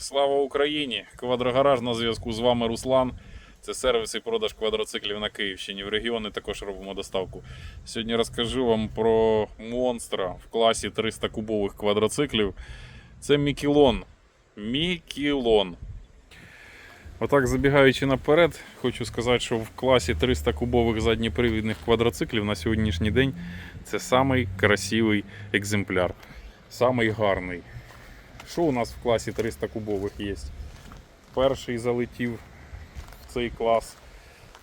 Слава Україні! Квадрогараж на зв'язку з вами Руслан. Це сервіс і продаж квадроциклів на Київщині. В регіони також робимо доставку. Сьогодні розкажу вам про монстра в класі 300 кубових квадроциклів. Це Мікілон. Мікілон. Отак, забігаючи наперед, хочу сказати, що в класі 300 кубових задньопривідних квадроциклів на сьогоднішній день це самий красивий екземпляр. Самий гарний. Що у нас в класі 300 кубових є? Перший залетів в цей клас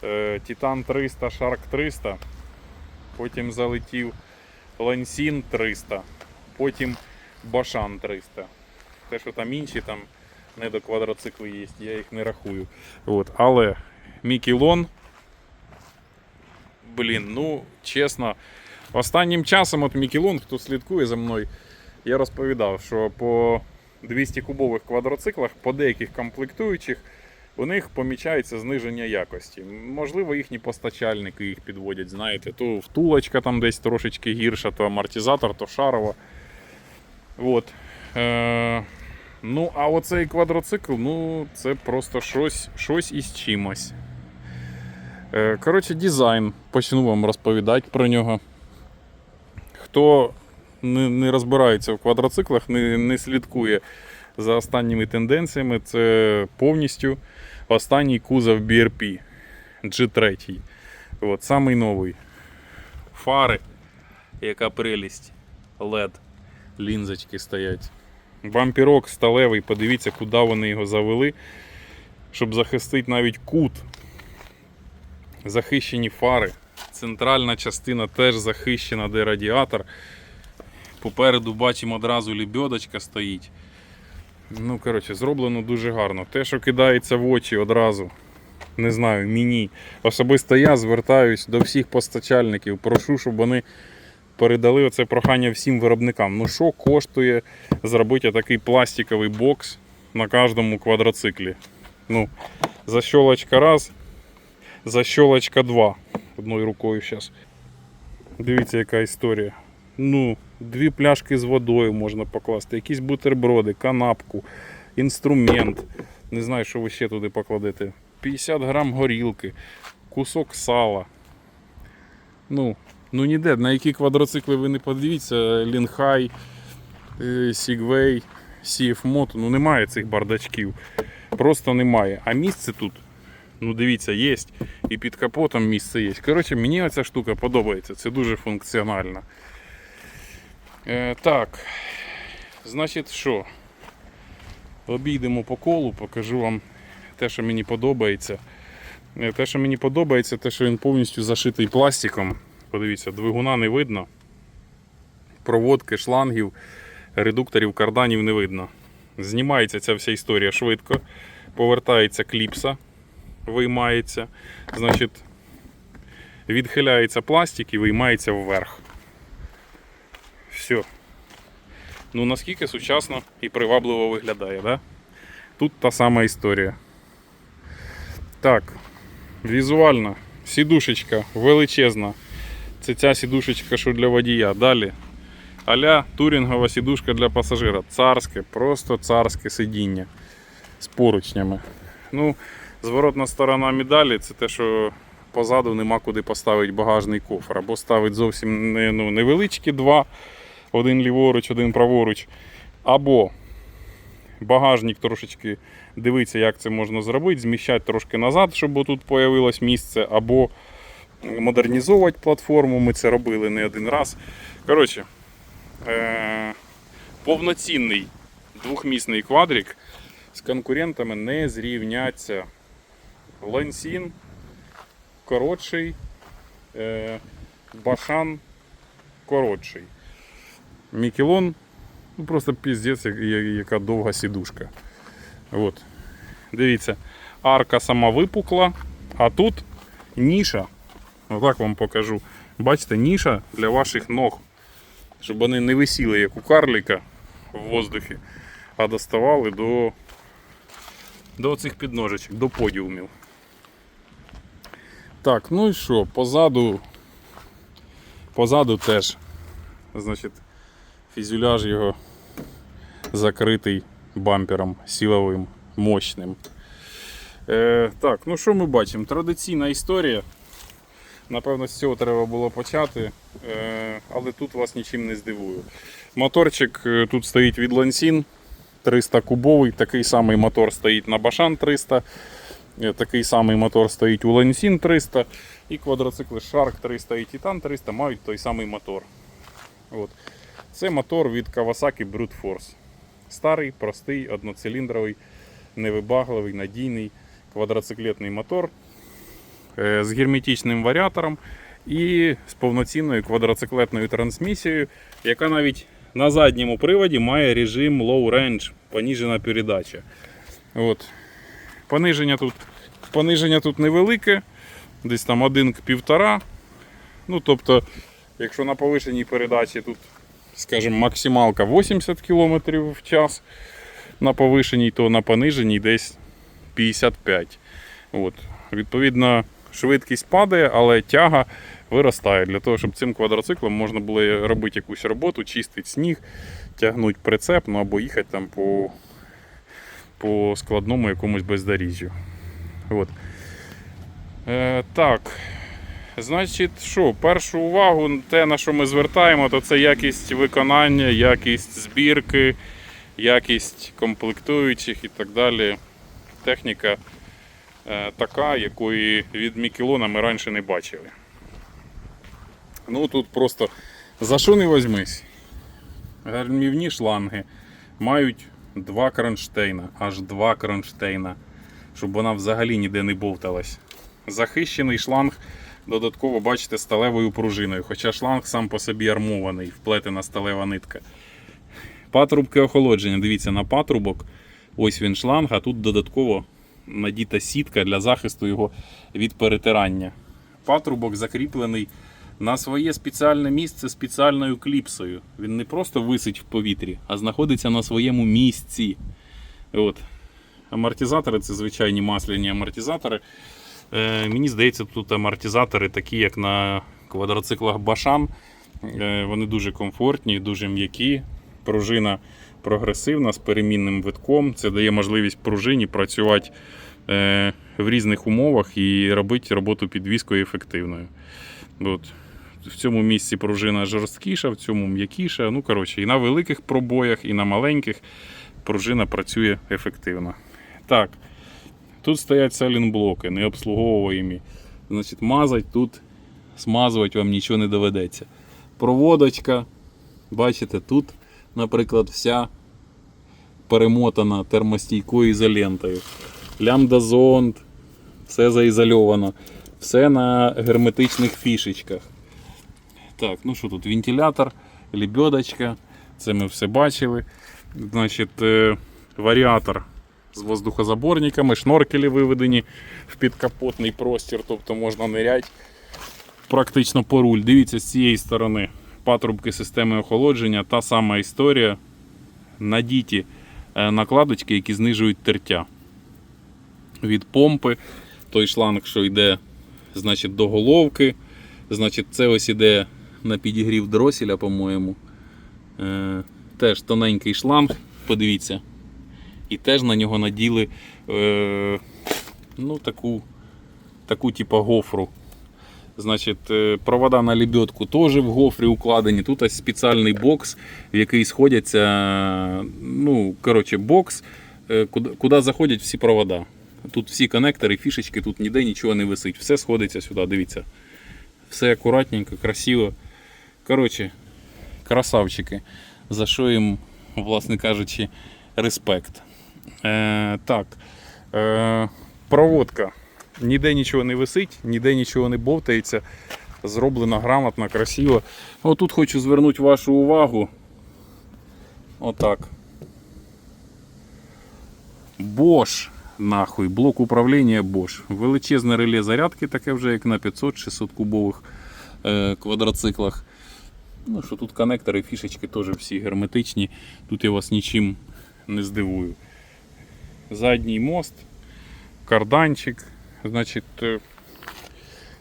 е, Titan 300, Shark 300. Потім залетів Лансін 300, потім Башан 300. Те, що там інші, там не до квадроцикли є, я їх не рахую. От. Але Мікілон, блін, ну чесно, останнім часом от Мікілон, хто слідкує за мною, я розповідав, що по 200 кубових квадроциклах, по деяких комплектуючих, у них помічається зниження якості. Можливо, їхні постачальники їх підводять, знаєте, то втулочка там десь трошечки гірша, то амортизатор, то шарова. От. Е- ну, а оцей квадроцикл, ну, це просто щось, щось із чимось. Е- коротше, дизайн. Почну вам розповідати про нього. Хто не, не розбирається в квадроциклах, не, не слідкує за останніми тенденціями. Це повністю останній кузов BRP G3. От, самий новий. Фари, яка прелість. LED, лінзочки стоять. Бампірок сталевий, подивіться, куди вони його завели, щоб захистити навіть кут. Захищені фари. Центральна частина теж захищена, де радіатор. Попереду бачимо одразу лебедочка стоїть. Ну, коротше, зроблено дуже гарно. Те, що кидається в очі одразу, не знаю, мені. Особисто я звертаюсь до всіх постачальників. Прошу, щоб вони передали оце прохання всім виробникам. Ну що коштує зробити такий пластиковий бокс на кожному квадроциклі? Ну, защолочка раз, защолочка два. Одною рукою зараз. Дивіться, яка історія. Ну, дві пляшки з водою можна покласти, якісь бутерброди, канапку, інструмент. Не знаю, що ви ще туди покладете. 50 грам горілки, кусок сала. Ну, ну ніде, на які квадроцикли ви не подивіться, Лінхай, Сігвей, CF Moto, ну немає цих бардачків. Просто немає. А місце тут, ну дивіться, є. І під капотом місце є. Коротше, мені оця штука подобається. Це дуже функціонально. Е, так, значить що? Обійдемо по колу, покажу вам те, що мені подобається. Е, Те, що мені подобається, те, що він повністю зашитий пластиком. Подивіться, двигуна не видно. Проводки, шлангів, редукторів, карданів не видно. Знімається ця вся історія швидко. Повертається кліпса, виймається. Значить, відхиляється пластик і виймається вверх. Все. Ну наскільки сучасно і привабливо виглядає, да? Тут та сама історія. Так, візуально, сідушечка величезна. Це ця сідушечка, що для водія. Далі. Аля турінгова сідушка для пасажира. Царське, просто царське сидіння з поручнями. Ну, зворотна сторона медалі це те, що позаду нема куди поставити багажний кофр. Або ставить зовсім ну, невеличкі два, один ліворуч, один праворуч. Або багажник трошечки дивиться, як це можна зробити, зміщати трошки назад, щоб тут появилось місце, або модернізовувати платформу. Ми це робили не один раз. Коротше, е- повноцінний двохмісний квадрик з конкурентами не зрівняться. Лансін коротший, е- Башан коротший. Мікелон ну просто піздець, яка довга сідушка. От. Дивіться, арка сама випукла, а тут ніша. Отак вам покажу. Бачите, ніша для ваших ног. Щоб вони не висіли, як у карлика в воздухі, а доставали до, до цих підножечок, до подіумів. Так, ну і що, позаду, позаду теж, значить, фюзеляж його закритий бампером силовим, мощним. Е, так, ну що ми бачимо? Традиційна історія. Напевно, з цього треба було почати, е, але тут вас нічим не здивую. Моторчик е, тут стоїть від Lansin 300 кубовий, такий самий мотор стоїть на Башан 300, е, такий самий мотор стоїть у Lansin 300 і квадроцикли Shark 300 і Titan 300 мають той самий мотор. От. Це мотор від Kawasaki Brute Force. Старий, простий, одноциліндровий, невибагливий, надійний квадроциклетний мотор е, з герметичним варіатором і з повноцінною квадроциклетною трансмісією, яка навіть на задньому приводі має режим low range, поніжена передача. От. Пониження тут, пониження тут невелике, десь там 1 к 1,5. Ну, тобто, якщо на повишеній передачі тут, скажімо, максималка 80 км в час, на повишеній, то на пониженій десь 55. От. Відповідно, швидкість падає, але тяга виростає. Для того, щоб цим квадроциклом можна було робити якусь роботу, чистити сніг, тягнути прицеп, ну або їхати там по, по складному якомусь бездоріжжю. От. Е, так. Значить, що, першу увагу, те, на що ми звертаємо, то це якість виконання, якість збірки, якість комплектуючих і так далі. Техніка е, така, якої від Мікелона ми раніше не бачили. Ну тут просто за що не возьмись? Гальмівні шланги мають два кронштейна, аж два кронштейна, щоб вона взагалі ніде не бовталась. Захищений шланг додатково, бачите, сталевою пружиною, хоча шланг сам по собі армований, вплетена сталева нитка. Патрубки охолодження. Дивіться, на патрубок. Ось він шланг, а тут додатково надіта сітка для захисту його від перетирання. Патрубок закріплений на своє спеціальне місце спеціальною кліпсою. Він не просто висить в повітрі, а знаходиться на своєму місці. От. Амортизатори це звичайні масляні амортизатори. Е, мені здається, тут амортизатори такі, як на квадроциклах Башан. Е, вони дуже комфортні, дуже м'які. Пружина прогресивна з перемінним витком. Це дає можливість пружині працювати е, в різних умовах і робити роботу підвіскою ефективною. От. В цьому місці пружина жорсткіша, в цьому м'якіша. Ну, коротше, і на великих пробоях, і на маленьких пружина працює ефективно. Так, тут стоять салінблоки, не обслуговуємі. Значить, мазати тут, смазувати вам нічого не доведеться. Проводочка, бачите, тут, наприклад, вся перемотана термостійкою ізолентою. Лямбда-зонд, все заізольовано. Все на герметичних фішечках. Так, ну що тут? Вентилятор, лебедочка. Це ми все бачили. Значить, е, варіатор з воздухозаборниками, шноркелі виведені в підкапотний простір, тобто можна ниряти практично по руль. Дивіться, з цієї сторони патрубки системи охолодження, та сама історія. Надіті е, накладочки, які знижують тертя. Від помпи, той шланг, що йде значить, до головки. Значить, це ось іде на підігрів дроселя, по-моєму. Е, теж тоненький шланг, подивіться. І теж на нього наділи е, ну, таку, таку типу гофру. Значить, е, провода на лебедку теж в гофрі укладені. Тут ось спеціальний бокс, в який сходяться. Ну, коротше, бокс, е, куди, куди заходять всі провода. Тут всі коннектори, фішечки, тут ніде нічого не висить. Все сходиться сюди, дивіться. Все акуратненько, красиво. Коротше, красавчики. За що їм, власне кажучи, респект. Е, так. Е, проводка. Ніде нічого не висить, ніде нічого не бовтається. Зроблено грамотно, красиво. Отут хочу звернути вашу увагу. Отак. Bosch, нахуй, блок управління Bosch. Величезне реле зарядки, таке вже як на 500-600 кубових е, квадроциклах. Ну, що тут коннектори, фішечки теж всі герметичні. Тут я вас нічим не здивую. Задній мост, карданчик. Значить, е,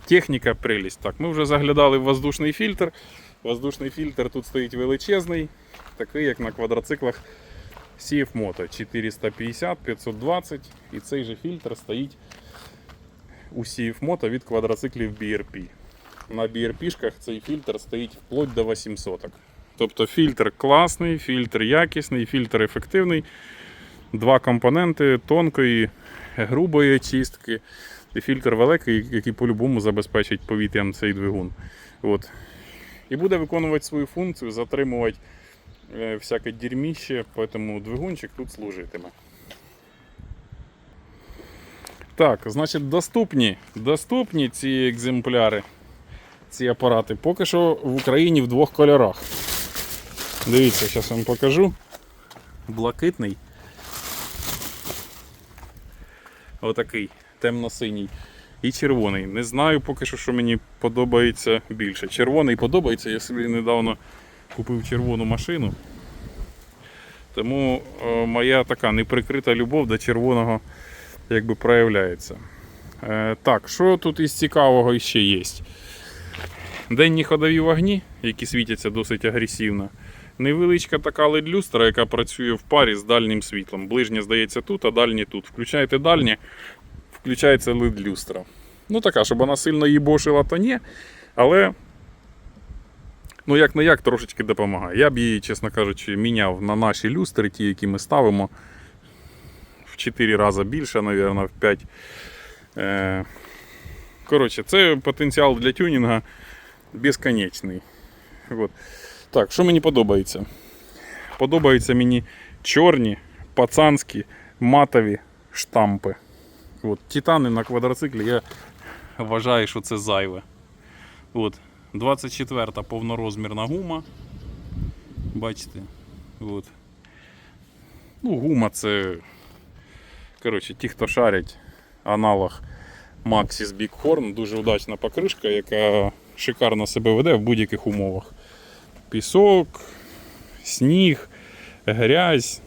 техніка прелість. Так, ми вже заглядали в воздушний фільтр. Воздушний фільтр тут стоїть величезний, такий, як на квадроциклах CF Moto 450, 520 і цей же фільтр стоїть у CF Moto від квадроциклів BRP. На BRP-шках цей фільтр стоїть вплоть до 800. Тобто фільтр класний, фільтр якісний, фільтр ефективний. Два компоненти тонкої, грубої очистки і фільтр великий, який по-любому забезпечить повітрям цей двигун. От. І буде виконувати свою функцію, затримувати е, всяке дерьміще, тому двигунчик тут служитиме. Так, значить, доступні, доступні ці екземпляри, ці апарати. Поки що в Україні в двох кольорах. Дивіться, зараз вам покажу. Блакитний. Отакий темно-синій. І червоний. Не знаю поки що, що мені подобається більше. Червоний подобається, я собі недавно купив червону машину. Тому е, моя така неприкрита любов до червоного якби проявляється. Е, так, що тут із цікавого ще є? Денні ходові вогні, які світяться досить агресивно. Невеличка така LED-люстра, яка працює в парі з дальнім світлом. Ближнє здається тут, а дальнє тут. Включаєте дальнє, включається LED-люстра. Ну така, щоб вона сильно їбошила, то ні. Але, ну як не як, трошечки допомагає. Я б її, чесно кажучи, міняв на наші люстри, ті, які ми ставимо. В 4 рази більше, мабуть, в 5. Е, Коротше, це потенціал для тюнінга безконечний. От. Так, що мені подобається? Подобаються мені чорні, пацанські, матові штампи. От, титани на квадроциклі я вважаю, що це зайве. От, 24 повнорозмірна гума. Бачите? От. Ну, гума це. Коротше, ті, хто шарять, аналог Maxis Bighorn, дуже удачна покришка, яка шикарно себе веде в будь-яких умовах. Пісок, сніг, грязь.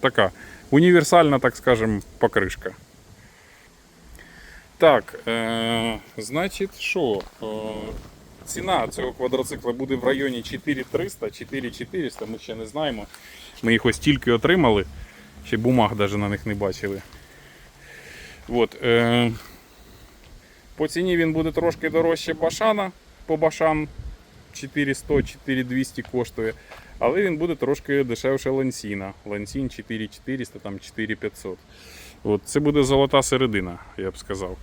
Така універсальна, так скажем, покришка. Так, е, значить, що? Е, ціна цього квадроцикла буде в районі 4300, 4400, ми ще не знаємо. Ми їх ось тільки отримали, ще бумаг навіть на них не бачили. От, е, по ціні він буде трошки дорожче Башана, по Башан 4100-4200 коштує. Але він буде трошки дешевше Лансіна. Лансін 4400, там 4500. От, це буде золота середина, я б сказав.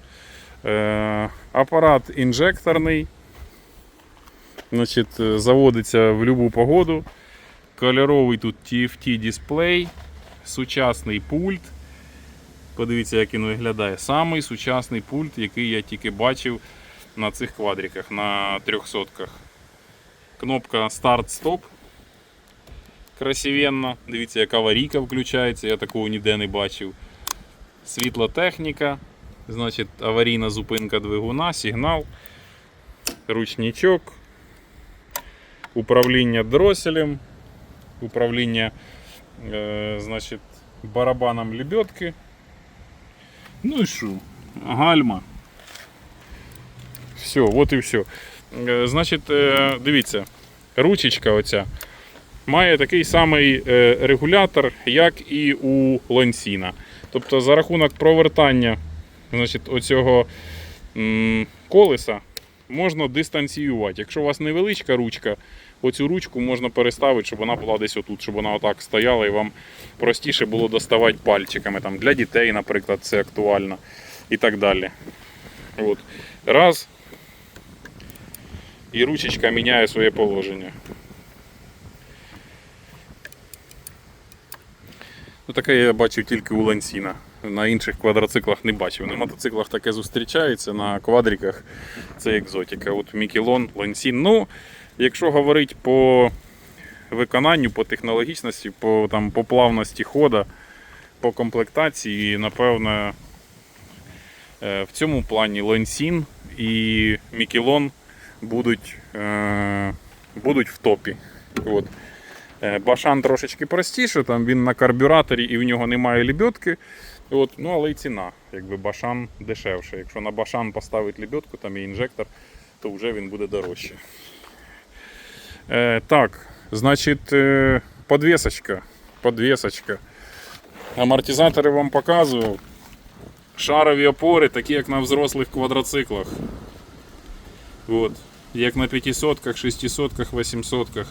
Е, апарат інжекторний. Значить, е, заводиться в будь-яку погоду. Кольоровий тут TFT дисплей, сучасний пульт. Подивіться, як він виглядає. Самий сучасний пульт, який я тільки бачив на цих квадриках, на 300-ках. Кнопка старт-стоп. Красивенно. Дивіться, як аварійка включається, я такого ніде не бачив. Світлотехніка. Значить, аварійна зупинка двигуна, сигнал, ручничок, управління дроселем, управління е, значить, барабаном лебедки. Ну і що? Гальма. Все, от і все. Е, Значить, е, дивіться, ручечка оця має такий самий е, регулятор, як і у Лансіна. Тобто за рахунок провертання значить, оцього колеса можна дистанціювати. Якщо у вас невеличка ручка, оцю ручку можна переставити, щоб вона була десь отут, щоб вона отак стояла і вам простіше було доставати пальчиками. Там, для дітей, наприклад, це актуально і так далі. От. Раз. І ручечка міняє своє положення. Ну, таке я бачив тільки у Лансіна. На інших квадроциклах не бачив. На мотоциклах таке зустрічається, на квадриках це екзотика. От Мікелон, Лансін. Ну, якщо говорити по виконанню, по технологічності, по, там, по плавності хода, по комплектації, напевно, е, в цьому плані Лансін і Мікелон будуть, е, будуть в топі. От. Е, Башан трошечки простіше, там він на карбюраторі і в нього немає лебедки. От, ну, але й ціна, якби Башан дешевше. Якщо на Башан поставити лебедку, там є інжектор, то вже він буде дорожче. Е, так, значить, е, подвісочка. подвесочка. Амортизатори вам показував. Шарові опори, такі як на взрослих квадроциклах. От. Як на 500-ках, 600-ках, 800-ках.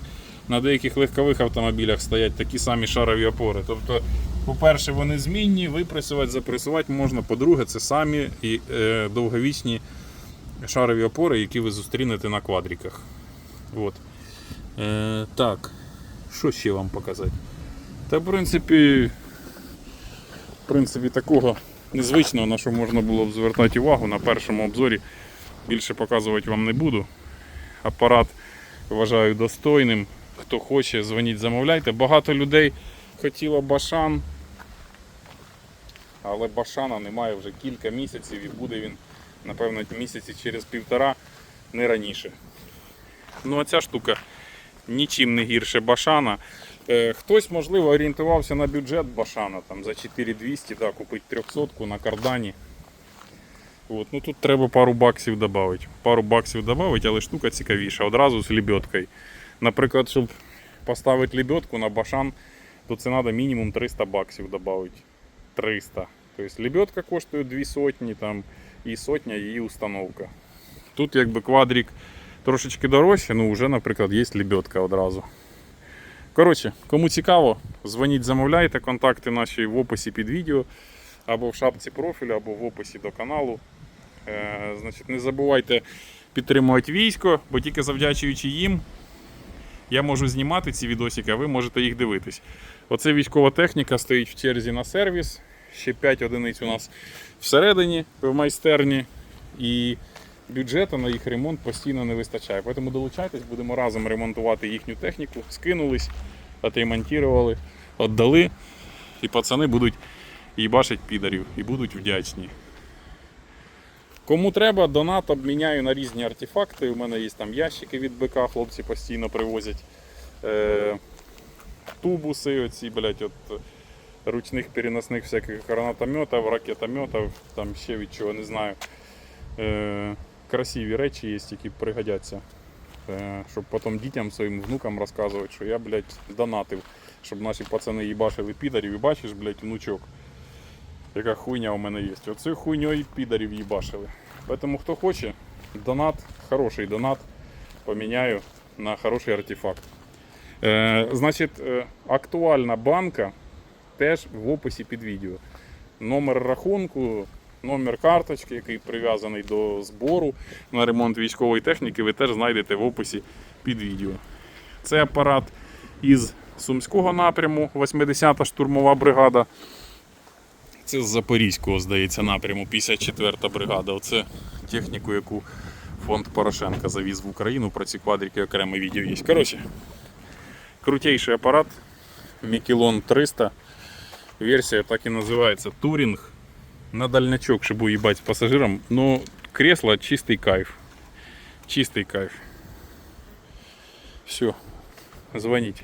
На деяких легкових автомобілях стоять такі самі шарові опори. Тобто, по-перше, вони змінні, випресувати, запресувати можна. По-друге, це самі і, е, довговічні шарові опори, які ви зустрінете на квадриках. От. Е, так, що ще вам показати? Та, в принципі, в принципі, такого незвичного, на що можна було б звертати увагу на першому обзорі. Більше показувати вам не буду. Апарат вважаю достойним. Хто хоче, дзвоніть, замовляйте. Багато людей хотіло Башан, але Башана немає вже кілька місяців і буде він, напевно, місяці через півтора, не раніше. Ну а ця штука нічим не гірше Башана. Е, Хтось, можливо, орієнтувався на бюджет Башана там, за 4200 да, купити 300 на кардані. От, ну Тут треба пару баксів додати. Пару баксів додати, але штука цікавіша. Одразу з лебедкою. Наприклад, щоб поставити лебедку на башан, то це треба мінімум 300 баксів додати. 300. Тобто лебедка коштує 2 сотні там, і сотня її установка. Тут якби квадрик трошечки дорожче, ну вже, наприклад, є лебедка одразу. Коротше, кому цікаво, дзвоніть, замовляйте, контакти наші в описі під відео, або в шапці профілю, або в описі до каналу. Е, значить, не забувайте підтримувати військо, бо тільки завдячуючи їм, я можу знімати ці відосики, а ви можете їх дивитись. Оце військова техніка стоїть в черзі на сервіс. Ще 5 одиниць у нас всередині в майстерні. І бюджету на їх ремонт постійно не вистачає. Тому долучайтесь, будемо разом ремонтувати їхню техніку. Скинулись, отремонтували, віддали. І пацани будуть їбашить підарів і будуть вдячні. Кому треба, донат обміняю на різні артефакти. У мене є там ящики від БК, хлопці постійно привозять. Е, тубуси, оці, блядь, от, ручних переносних всяких гранатометів, ракетометів, там ще від чого не знаю. Е, красиві речі є, які пригодяться. Е, щоб потім дітям своїм внукам розказувати, що я, блядь, донатив, щоб наші пацани їбашили підарів і бачиш, блядь, внучок. Яка хуйня у мене є. Оцею хуйньою підарів їбашили. Тому хто хоче, донат, хороший донат, поміняю на хороший артефакт. Е, значить, е, актуальна банка теж в описі під відео. Номер рахунку, номер карточки, який прив'язаний до збору на ремонт військової техніки, ви теж знайдете в описі під відео. Це апарат із Сумського напряму, 80-та штурмова бригада. Це з Запорізького, здається, напряму, 54-та бригада. Оце техніку, яку фонд Порошенка завіз в Україну. Про ці квадрики окреме відео є. Коротше, крутейший апарат Мікелон 300. Версія так і називається Турінг. На дальнячок, щоб уїбати з пасажиром. Ну, кресло чистий кайф. Чистий кайф. Все. Звоніть.